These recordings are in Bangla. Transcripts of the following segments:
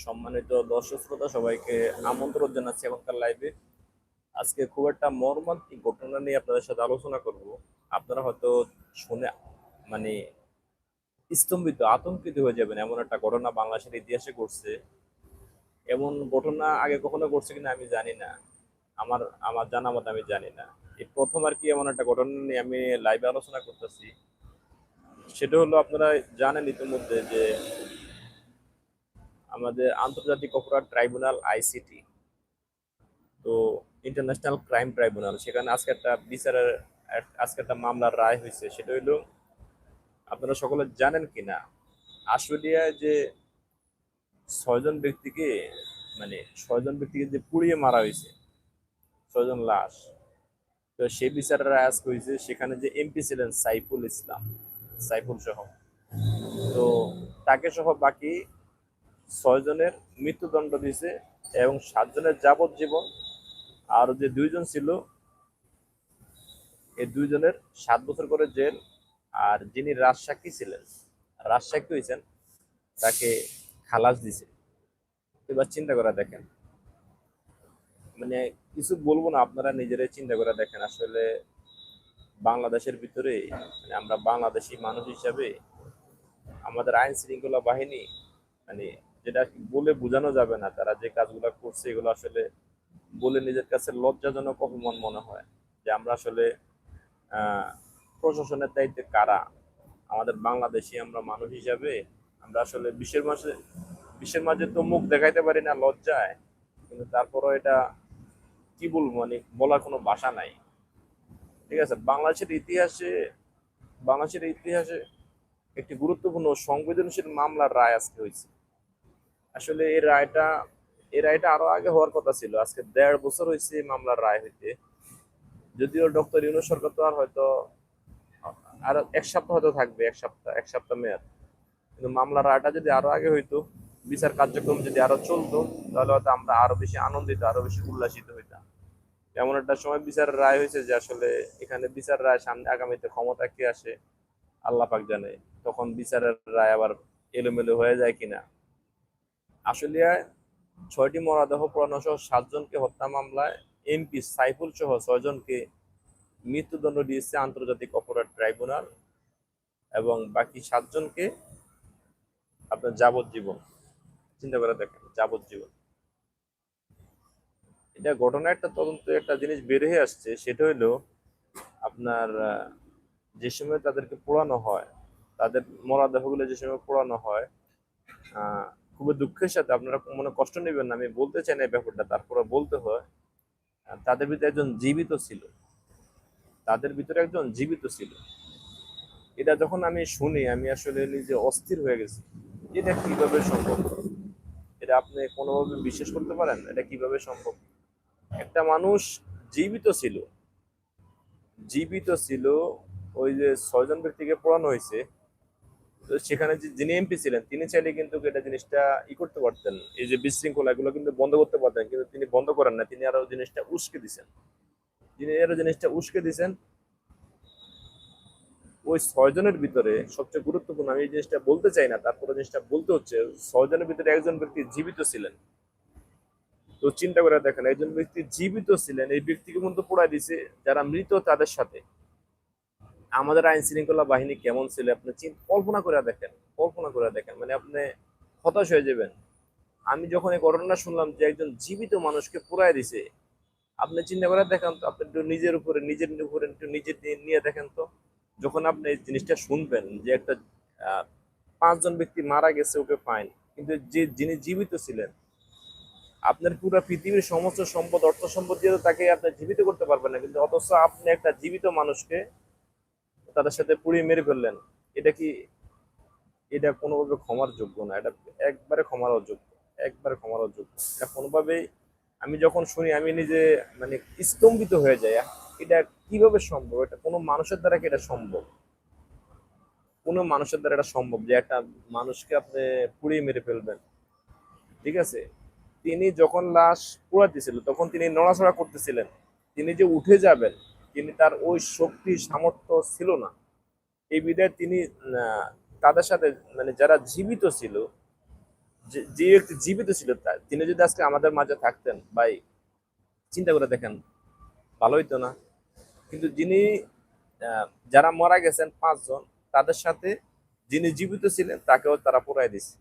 সম্মানিত দর্শক শ্রোতা, সবাইকে আমন্ত্রণ জানাচ্ছি এখনকার লাইভে আজকে খুব একটা মর্মান্তিক ঘটনা নিয়ে আপনাদের সাথে আলোচনা করব। আপনারা হয়তো শুনে মানে স্তম্ভিত, আতঙ্কিত হয়ে যাবেন এমন একটা ঘটনা বাংলাদেশের ইতিহাসে ঘটছে। এমন ঘটনা আগে কখনো ঘটছে কিনা আমি জানি না। আমার আমার জানা মতো আমি জানি না। এই প্রথম আর কি এমন একটা ঘটনা নিয়ে আমি লাইভে আলোচনা করতেছি। সেটা হলো আপনারা জানেন ইতিমধ্যে যে আমাদের আন্তর্জাতিক অপরাধ ট্রাইব্যুনাল আইসিটি তো ইন্টারন্যাশনাল ক্রাইম ট্রাইব্যুনাল সেখানে আজকে একটা বিচারের, আজকে একটা মামলার রায় হয়েছে, সেটা হইল, আপনারা সকলে জানেন কি না আশুলিয়ায় যে ছয়জন ব্যক্তিকে মানে ছয়জন ব্যক্তিকে যে পুড়িয়ে মারা হয়েছে, ছয়জন লাশ, তো সেই বিচারের রায় আজকে হয়েছে সেখানে যে এমপি ছিলেন সাইফুল ইসলাম, সাইফুল সহ, তো তাকে সহ বাকি ছয়জনের মৃত্যুদণ্ড দিয়েছে এবং সাতজনের যাবজ্জীবন আর যে দুইজন ছিল, এই দুইজনের সাত বছর করে জেল। আর যিনি রাজসাক্ষী ছিলেন, রাজসাক্ষী হয়েছেন, তাকে খালাস দিছে। এবার চিন্তা করা দেখেন। মানে কিছু বলব না, আপনারা নিজেরাই চিন্তা করে দেখেন। আসলে বাংলাদেশের ভিতরে মানে আমরা বাংলাদেশি মানুষ হিসাবে আমাদের আইন শৃঙ্খলা বাহিনী মানে যেটা বলে বোঝানো যাবে না। তারা যে কাজগুলো করছে, এগুলো আসলে বলে নিজের কাছে লজ্জাজনক অপমান মনে হয় যে আমরা আসলে প্রশাসনের দায়িত্বে কারা? আমাদের বাংলাদেশি আমরা মানুষ হিসাবে আমরা আসলে বিশ্বের মাঝে বিশ্বের মাঝে তো মুখ দেখাইতে পারি না লজ্জায়, কিন্তু তারপরও এটা কি বলব মানে বলার কোনো ভাষা নাই। ঠিক আছে, বাংলাদেশের ইতিহাসে বাংলাদেশের ইতিহাসে একটি গুরুত্বপূর্ণ সংবেদনশীল মামলার রায় আজকে হয়েছে। আসলে এই রায়টা এই রায়টা আরও আগে হওয়ার কথা ছিল। আজকে দেড় বছর হয়েছে মামলার রায় হইতে। যদিও ডক্টর ইউনুস সরকার তো আর হয়তো, আর এক সপ্তাহ হয়তো থাকবে, এক সপ্তাহ এক সপ্তাহ মেয়াদ। কিন্তু মামলার রায়টা যদি আরও আগে হইতো, বিচার কার্যক্রম যদি আরও চলতো, তাহলে হয়তো আমরা আরও বেশি আনন্দিত, আরও বেশি উল্লাসিত হইতাম। এমন একটা সময় বিচারের রায় হয়েছে যে আসলে এখানে বিচার রায় সামনে আগামীতে ক্ষমতা কে আসে, আল্লাহ পাক জানে। তখন বিচারের রায় আবার এলোমেলো হয়ে যায় কিনা। আশুলিয়ায় ছয়টি মরদেহ পুরানো সহ সাতজনকে হত্যা মামলায় এমপি সাইফুল সহ ছয়জনকে মৃত্যুদণ্ড দিয়েছে আন্তর্জাতিক অপরাধ ট্রাইব্যুনাল এবং বাকি সাতজনকে আপনার যাবজ্জীবন, চিন্তা করে দেখেন, যাবজ্জীবন। এটা ঘটনা একটা তদন্ত একটা জিনিস বের হয়ে আসছে, সেটা হলো আপনার যে সময় তাদেরকে পোড়ানো হয়, তাদের মরাদেহগুলো যে সময় পোড়ানো হয় খুবই দুঃখের সাথে আপনারা মনে কষ্ট নেবেন না, আমি বলতে চাই না এই ব্যাপারটা, তারপরে বলতে হয় তাদের ভিতরে একজন জীবিত ছিল। তাদের ভিতরে একজন জীবিত ছিল। এটা যখন আমি শুনি, আমি আসলে নিজে অস্থির হয়ে গেছি। এটা কীভাবে সম্ভব? এটা আপনি কোনোভাবে বিশ্বাস করতে পারেন? এটা কীভাবে সম্ভব? একটা মানুষ জীবিত ছিল। জীবিত ছিল, ওই যে ছয়জন ব্যক্তিকে পড়ানো হয়েছে। তো সেখানে যে যিনি এমপি ছিলেন, তিনি চাইলে কিন্তু এটা জিনিসটা ই করতে পারতেন। এই যে বিশৃঙ্খলা, এগুলো কিন্তু বন্ধ করতে পারতেন, কিন্তু তিনি বন্ধ করেন না। তিনি আরও জিনিসটা উস্কে দিছেন। তিনি আরও জিনিসটা উস্কে দিছেন। ওই ছয়জনের ভিতরে সবচেয়ে গুরুত্বপূর্ণ, আমি এই জিনিসটা বলতে চাই না, তারপরে জিনিসটা বলতে হচ্ছে, ছয়জনের ভিতরে একজন ব্যক্তি জীবিত ছিলেন। তো চিন্তা করে দেখেন, একজন ব্যক্তি জীবিত ছিলেন, এই ব্যক্তিকে কিন্তু পোড়াই দিছে যারা মৃত তাদের সাথে। আমাদের আইন শৃঙ্খলা বাহিনী কেমন ছিল? আপনি চিন্তা কল্পনা করে দেখেন, কল্পনা করে দেখেন। মানে আপনি হতাশ হয়ে যাবেন। আমি যখন এই ঘটনা শুনলাম যে একজন জীবিত মানুষকে পোড়াই দিছে, আপনি চিন্তা করে দেখেন তো, আপনি একটু নিজের উপরে নিজের উপরে একটু নিজের নিয়ে- দেখেন তো, যখন আপনি এই জিনিসটা শুনবেন যে একটা পাঁচজন ব্যক্তি মারা গেছে, ওকে ফাইন কিন্তু যে যিনি জীবিত ছিলেন, আপনার পুরো পৃথিবীর সমস্ত সম্পদ, অর্থ সম্পদ দিয়ে তাকে আপনি জীবিত করতে পারবেন না। কিন্তু অথচ আপনি একটা জীবিত মানুষকে তাদের সাথে পুড়িয়ে মেরে ফেললেন। এটা কি, এটা কোনোভাবে ক্ষমার যোগ্য না, এটা একবারে ক্ষমার অযোগ্য একবারে ক্ষমার অযোগ্য এটা কোনোভাবেই, আমি যখন শুনি, আমি নিজে মানে স্তম্ভিত হয়ে যাই এটা কীভাবে সম্ভব? এটা কোনো মানুষের দ্বারা কি এটা সম্ভব? কোনো মানুষের দ্বারা এটা সম্ভব যে একটা মানুষকে আপনি পুড়িয়ে মেরে ফেলবেন? ঠিক আছে? তিনি যখন লাশ পোড়াতেছিল, তখন তিনি নড়াচড়া করতেছিলেন। তিনি যে উঠে যাবেন তিনি তার ওই শক্তি সামর্থ্য ছিল না। এই বিধায় তিনি তাদের সাথে মানে যারা জীবিত ছিল, যে- ব্যক্তি জীবিত ছিল তিনি যদি আজকে আমাদের মাঝে থাকতেন, ভাই, চিন্তা করে দেখেন, ভালো হইতো না। কিন্তু যিনি যারা মারা গেছেন পাঁচজন, তাদের সাথে যিনি জীবিত ছিলেন, তাকেও তারা পুরাই দিছে।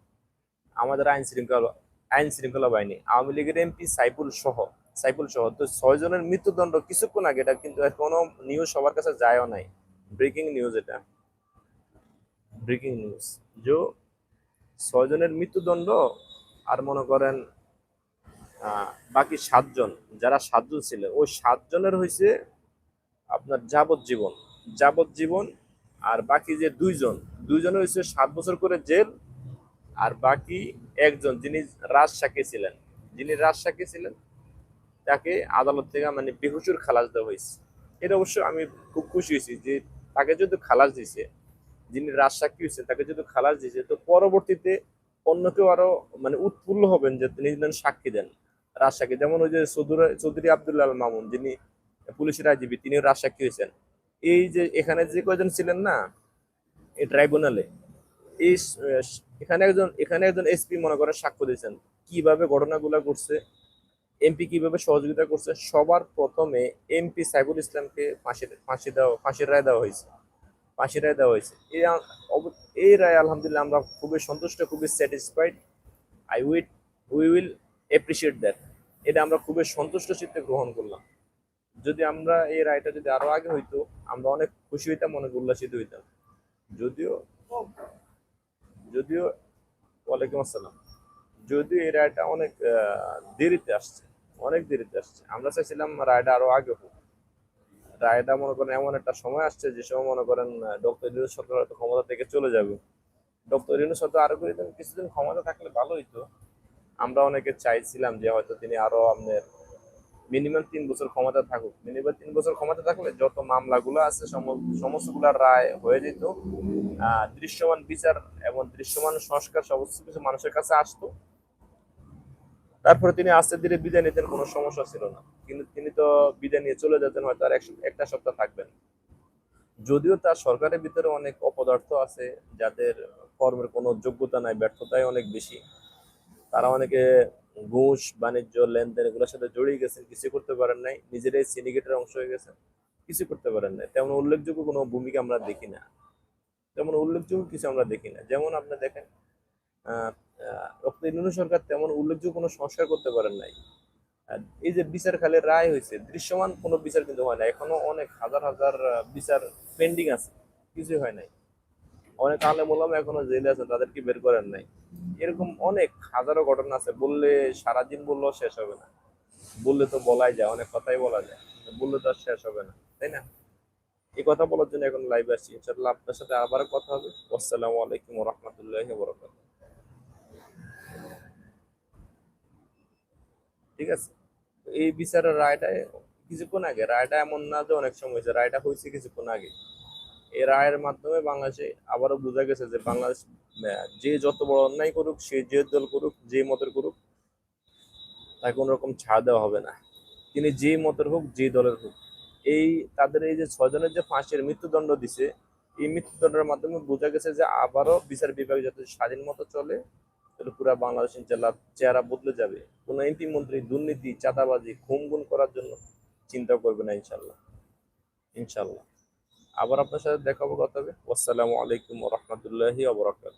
আমাদের আইন শৃঙ্খলা আইন শৃঙ্খলা বাহিনী, আওয়ামী লীগের এমপি সাইফুল সহ সাইফুল সহ। তো ছয় জনের মৃত্যুদণ্ড কিছুক্ষণ আগে, এটা কিন্তু এখনও নিউজ সবার কাছে যায়ও নাই। ব্রেকিং নিউজ এটা। ব্রেকিং নিউজ যে ছয় জনের মৃত্যুদণ্ড আর মনে করেন বাকি সাতজন, যারা সাতজন ছিল, ওই সাতজনের হয়েছে আপনার যাবজ্জীবন। যাবজ্জীবন আর বাকি যে দুইজন দুইজনের হয়েছে সাত বছর করে জেল আর বাকি একজন যিনি রাজসাক্ষী ছিলেন। যিনি রাজসাক্ষী ছিলেন তাকে আদালত থেকে মানে বেহুসুর খালাস দেওয়া হয়েছে। এটা অবশ্য আমি খুব খুশি হয়েছি যে তাকে যদি খালাস দিছে যিনি রাজসাক্ষী হয়েছে তাকে যদি খালাস দিয়েছে, তো পরবর্তীতে অন্য কেউ আরও মানে উৎফুল্ল হবেন যে তিনি যেন সাক্ষী দেন রাজসাক্ষী। যেমন ওই যে চৌধুরী আবদুল্লাহ মামুন, যিনি পুলিশের আইজিপি তিনিও রাজসাক্ষী হয়েছেন। এই যে এখানে যে কয়জন ছিলেন না, এই ট্রাইব্যুনালে, এই এখানে একজন এখানে একজন এসপি মনে করেন সাক্ষ্য দিয়েছেন। কীভাবে ঘটনাগুলো ঘটছে এমপি কীভাবে সহযোগিতা করছে, সবার প্রথমে এমপি সাইফুল ইসলামকে ফাঁসি ফাঁসি দেওয়া ফাঁসির রায় দেওয়া হয়েছে। ফাঁসির রায় দেওয়া হয়েছে। এই এই রায়, আলহামদুলিল্লাহ, আমরা খুবই সন্তুষ্ট, খুবই satisfied I wit we will appreciate that এটা আমরা খুবই সন্তুষ্ট চিত্তে গ্রহণ করলাম। যদি আমরা এই রায়টা যদি আরও আগে হইতো, আমরা অনেক খুশি হইতাম, অনেক উল্লাসিত হইতাম। যদিও যদিও ওয়ালাইকুম আসসালাম। যদিও এই রায়টা অনেক দেরিতে আসছে। অনেক দেরিতে আসছে। আমরা চাইছিলাম রায়টা আরও আগে হোক। রায়টা মনে করেন এমন একটা সময় আসছে, যে সময় মনে করেন ডক্টর ইউনুস সরকার হয়তো ক্ষমতা থেকে চলে যাবে। ডক্টর ইউনুস হয়তো আরও কিছুদিন কিছুদিন ক্ষমতা থাকলে ভালো হইতো আমরা অনেকে চাইছিলাম যে হয়তো তিনি আরও আপনার মিনিমাম তিন বছর ক্ষমতা থাকুক। মিনিমাম তিন বছর ক্ষমতা থাকলে যত মামলাগুলো আছে সম- সমস্তগুলা রায় হয়ে যেত। দৃশ্যমান বিচার এবং দৃশ্যমান সংস্কার সমস্ত কিছু মানুষের কাছে আসতো। তারপরে তিনি আস্তে ধীরে বিদায় নিতেন, কোনো সমস্যা ছিল না। কিন্তু তিনি তো বিদায় নিয়ে চলে যেতেন, হয়তো আর এক- একটা সপ্তাহ থাকবেন। যদিও তার সরকারের ভিতরে অনেক অপদার্থ আছে, যাদের কর্মের কোনো যোগ্যতা নাই, ব্যর্থতাই অনেক বেশি। তারা অনেকে ঘুষ, বাণিজ্য, লেনদেন এগুলোর সাথে জড়িয়ে গেছেন, কিছু করতে পারেন নাই। নিজেরাই সিন্ডিকেটের অংশ হয়ে গেছেন, কিছু করতে পারেন নাই। তেমন উল্লেখযোগ্য কোনো ভূমিকা আমরা দেখি না। তেমন উল্লেখযোগ্য কিছু আমরা দেখি না। যেমন আপনি দেখেন ডক্টর ইউনূস সরকার তেমন উল্লেখযোগ্য কোনো সংস্কার করতে পারেন নাই। এই যে বিচার খালে রায় হয়েছে, দৃশ্যমান কোনো বিচার কিন্তু হয় না এখনও অনেক হাজার হাজার বিচার পেন্ডিং আছে, কিছুই হয় নাই। অনেক আলেম ওলামা এখনও জেলে আছে তাদেরকে বের করেন নাই। এরকম অনেক হাজারো ঘটনা আছে, বললে সারাদিন বললেও শেষ হবে না। বললে তো বলাই যায়, অনেক কথাই বলা যায় বললে তো আর শেষ হবে না, তাই না? এই কথা বলার জন্য এখন লাইভ আসছি। ইনশাল্লাহ আপনার সাথে আবার কথা হবে। আসসালামু আলাইকুম রহমতুল্লাহ বরকাত ঠিক আছে? এই বিচারের রায়টা কিছুক্ষণ আগে, রায়টা এমন না যে অনেক সময় হয়েছে, রায়টা হয়েছে কিছুক্ষণ আগে। এই রায়ের মাধ্যমে বাংলাদেশে আবারও বোঝা গেছে যে বাংলাদেশ যে যত বড় অন্যায় করুক, সে যে দল করুক, যে মতের করুক, তাকে কোনো রকম ছাড় দেওয়া হবে না। তিনি যে মতের হোক, যে দলের হোক। এই তাদের এই যে ছজনের যে ফাঁসির মৃত্যুদণ্ড দিছে, এই মৃত্যুদণ্ডের মাধ্যমে বোঝা গেছে যে আবারও বিচার বিভাগ যাতে স্বাধীন মতো চলে তাহলে পুরো বাংলাদেশ ইনশাল্লাহ চেহারা বদলে যাবে। কোনো এমপি মন্ত্রী দুর্নীতি, চাঁদাবাজি খুন গুন করার জন্য চিন্তা করবে না, ইনশাল্লাহ। ইনশাল্লাহ। আবার আপনার সাথে দেখা হবে কথা হবে। আসসালামু আলাইকুম রহমতুল্লাহি আবরাকাত